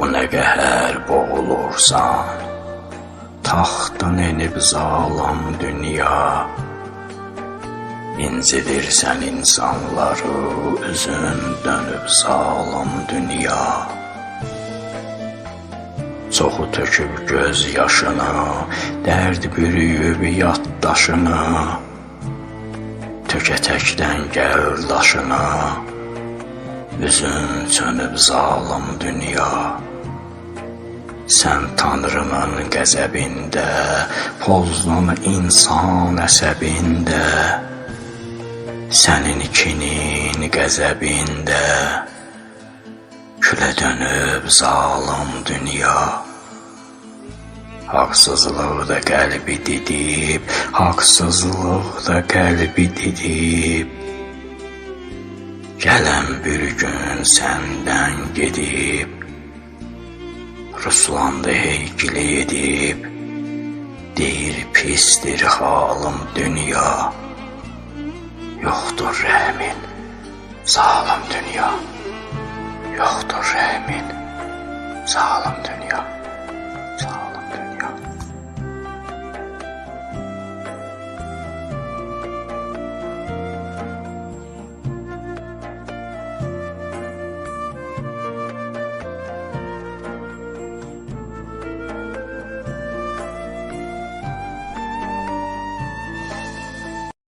Bu nə qəhər boğulursan? Taxtın enib zalam dünya. İncidirsən insanları Üzün dönüb zalim dünya. Çoxu töküb göz yaşını Dərd bürüyüb yaddaşını Tökətəkdən gəl daşını Üzün çönüb zalim dünya Sən tanrının qəzəbində Pozdun insan əsəbində Sənin ikinin qəzəbində Külə dönüb zalim dünya. Haqsızlıq da qəlbi didib Haqsızlıq da qəlbi didib. Gələn bir gün səndən gedib Ruslandı heykeli yedip, değil pistir halim dünya. Yoktur rəhmin, zalim dünya. Yoktur rəhmin, zalim dünya.